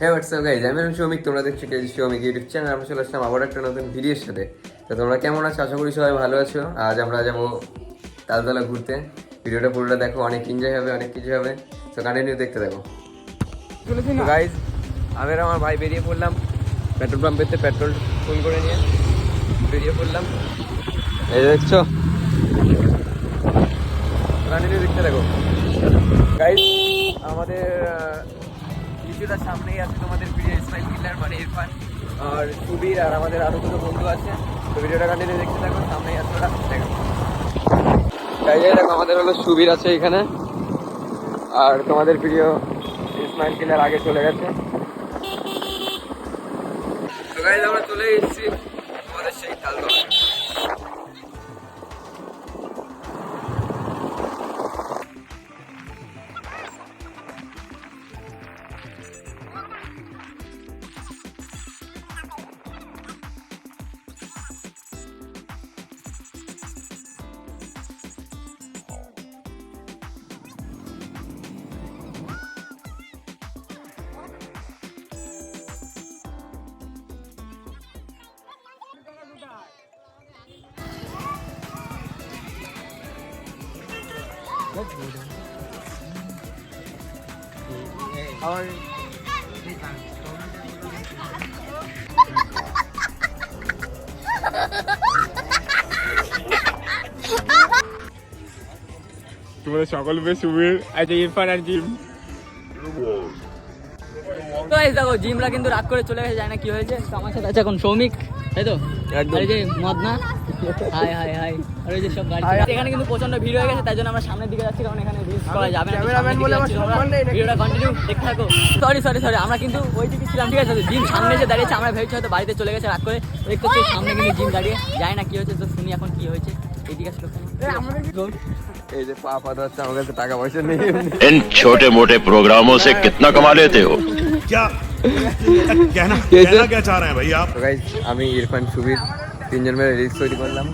হ্যাঁ WhatsApp guys আমি সৌমিক তোমরা দেখছ কেজি সৌমিক ইউটিউব চ্যানেল আমরা চলে আসলাম আবার একটা নতুন ভিডিওর সাথে। তো তোমরা কেমন আছো? আশা করি সবাই ভালো আছো। আজ আমরা যাব তালতলা ঘুরতে। ভিডিওটা পুরোটা দেখো অনেক এনজয় হবে অনেক কিছু হবে। তো কন্টিনিউ দেখতে দেখো গাইজ আমি আমার ভাই বেরিয়ে পড়লাম। পেট্রোল পাম্পেতে পেট্রোল ফুল করে নিয়ে বেরিয়ে পড়লাম। এই দেখছ? কন্টিনিউ দেখতে দেখো গাইজ আমাদের কিছুটা সামনেই আছে, তোমাদের ভিডিও ইসমাইল কিল্লার মানে ইরফান আর সুবীর আর আমাদের আরও দুটো বন্ধু আছে। তো ভিডিওটা কন্টিনিউ দেখতে থাকো, সামনেই আছে ওরা। দেখো। দেখো, আমাদের হলো সুবীর আছে এখানে। আর তোমাদের প্রিয় ইসমাইল কিল্লার আগে চলে গেছে। আমরা চলে এসেছি আমাদের সেই তালতলা আর তোমাদের সকল পেয়ে সুবীর আচ্ছা ইরফান আর জিম তো guys দেখো জিমরা কিন্তু রাগ করে চলে গেছে জানি না কি হয়েছে তো আমার সাথে আছে এখন সৌমিক তাই তো একদম। আর এই যে মদনা হাই হাই হাই আর এই যে সব গাড়ি এখানে কিন্তু প্রচন্ড ভিড় হয়ে গেছে তাই জন্য আমরা সামনের দিকে যাচ্ছি কারণ এখানে রিলস করা যাবে না ক্যামেরাম্যান বলে আমার সম্মান নেই ভিডিওটা কন্টিনিউ দেখতে থাকো সরি সরি সরি আমরা কিন্তু ওই দিকে ছিলাম ঠিক আছে জিম সামনে যে দাঁড়িয়েছে আমরা ভেবেছি হয়তো বাড়িতে চলে গেছে রাগ করে দেখতে হচ্ছে সামনে কিন্তু জিম দাঁড়িয়ে জানি না কি হয়েছে তো শুনি এখন কি হয়েছে এইদিকে আসলো এই যে পা পা হচ্ছে আমার কাছে টাকা পয়সা নেই इन छोटे मोटे प्रोग्रामों से कितना कमा लेते हो क्या कहना कैसे? कहना क्या चाह रहे हैं भाई आप তো গাইজ আমি ইরফান সুবীর তিনজন মিলে রিলস তৈরি করলাম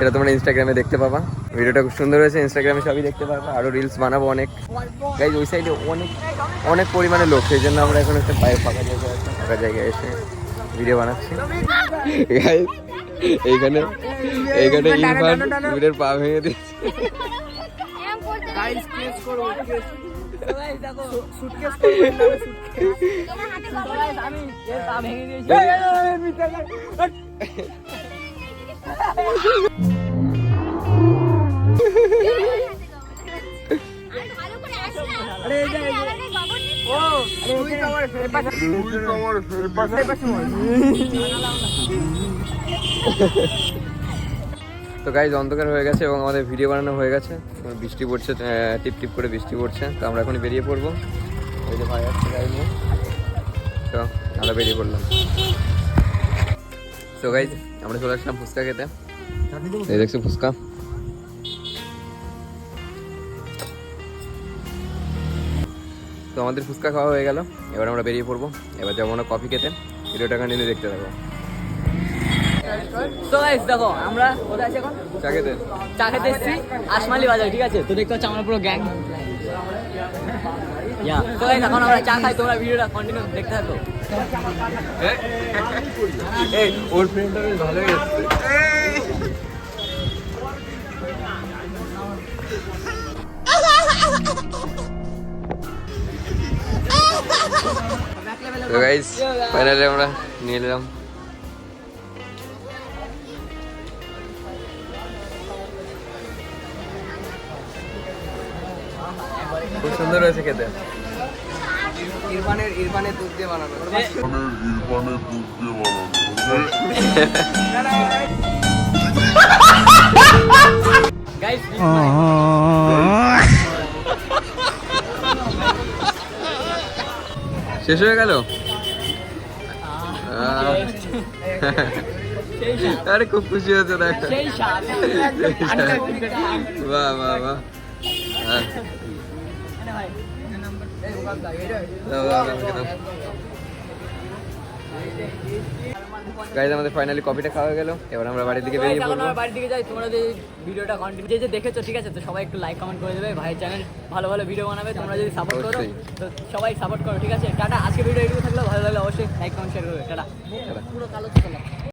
এটা তোমরা ইনস্টাগ্রামে দেখতে পাবা ভিডিওটা খুব সুন্দর হয়েছে ইনস্টাগ্রামে সবই দেখতে পাবা আরও রিলস বানাবো অনেক গাইজ ওই সাইডে অনেক অনেক পরিমাণে লোক সেই জন্য আমরা এখন একটা পায়ে ফাঁকা জায়গায় আছি ফাঁকা জায়গায় এসে ভিডিও বানাচ্ছি গাইজ এইখানে এইখানে ইরফান সুবীরের পা ভেঙে দিচ্ছে আমি এর পা ভেঙে দিয়েছি। ভালো করে আসলাম আরে এই যে ও তো গাইজ অন্ধকার হয়ে গেছে এবং আমাদের ভিডিও বানানো হয়ে গেছে। বৃষ্টি পড়ছে টিপ টিপ করে বৃষ্টি পড়ছে। তো আমরা এখন বেরিয়ে পড়ব। এই যে ভাই আসছে তো আমরা বেরিয়ে পড়লাম। তো গাইজ আমরা চলে আসলাম ফুচকা খেতে। এই দেখছ ফুচকা? তো আমাদের ফুচকা খাওয়া হয়ে গেল। এবার আমরা বেরিয়ে পড়ব। এবার যাব না কফি খেতে। ভিডিওটা কন্টিনিউ দেখতে থাকব তো গাইস দেখো আমরা কোথায় আছি এখন? চা খেতে। চা খেতে এসেছি আসমালি বাজার ঠিক আছে? তো দেখতে আমরা পুরো গ্যাং ইয়া তো গাইস এখন আমরা চা খাই তোমরা ভিডিওটা কন্টিনিউ দেখতে থাকো। এই ওর ফ্রেন্ডটা বেশ ভালোই এসছে তো গাইস ফাইনালি আমরা নিয়ে নিলাম খুব সুন্দর হয়েছে খেতে। ইরফানের ইরফানের দুধ দিয়ে বানানো। গাইস শেষ হয়ে গেল? আরে খুব খুশি হয়েছে দেখ। বাহ বাহ বাহ। গাইজ আমাদের ফাইনালি কফিটা খাওয়া গেল। এবার আমরা বাড়ির দিকে বেরিয়ে পড়ব। আমরা বাড়ির দিকে যাই তোমরা যদি ভিডিওটা কন্টিনিউ যে যে দেখেছ ঠিক আছে তো সবাই একটু লাইক কমেন্ট করে দেবে। ভাই চ্যানেল ভালো ভালো ভিডিও বানাবে তোমরা যদি সাপোর্ট করো তো সবাই সাপোর্ট করো ঠিক আছে? টাটা আজকে ভিডিও এটুকু থাকলে ভালো লাগলে অবশ্যই লাইক কমেন্ট শেয়ার করবে। টাটা। পুরো কালো